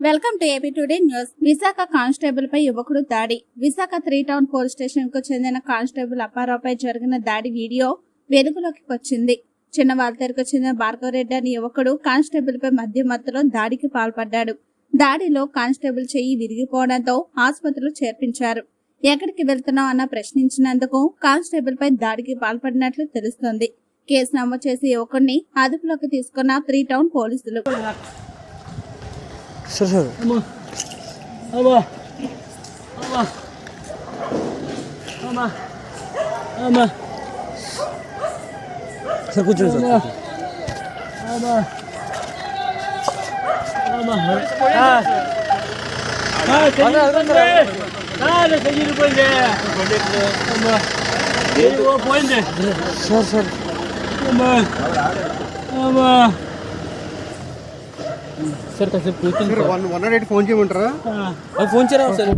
Welcome to AP today news. Visakha constable పై యువకుడు దాడి. Visakha three town police స్టేషన్కు చెందిన కానిస్టేబుల్ అప్పారావుపై జరిగిన దాడి వీడియో వెలుగులోకి వచ్చింది. చిన్న వాల్తేరుకు చెందిన భార్గవరెడ్డి అనే యువకుడు కానిస్టేబుల్ పై మధ్య మత్తులో దాడికి పాల్పడ్డాడు. దాడిలో కానిస్టేబుల్ చెయ్యి విరిగిపోవడంతో ఆసుపత్రిలో చేర్పించారు. ఎక్కడికి వెళ్తున్నావు అన్న ప్రశ్నించినందుకు కానిస్టేబుల్ పై దాడికి పాల్పడినట్లు తెలుస్తోంది. కేసు నమోదు చేసి యువకుడిని అదుపులోకి తీసుకున్న త్రీ టౌన్ పోలీసులు Sır Ama. Ama. Ama. Ama. Ama. Sır kucun sır. Ama. Ama. Ama. Ha. Ha, seyir bende. Ha, seyir bende. Ama. Seyir bende. Sır sır. Ama. Ama. Sir కాసేపు కూర్చొని one one nought eight phone చేయమంటారా? Phone చేయరా sir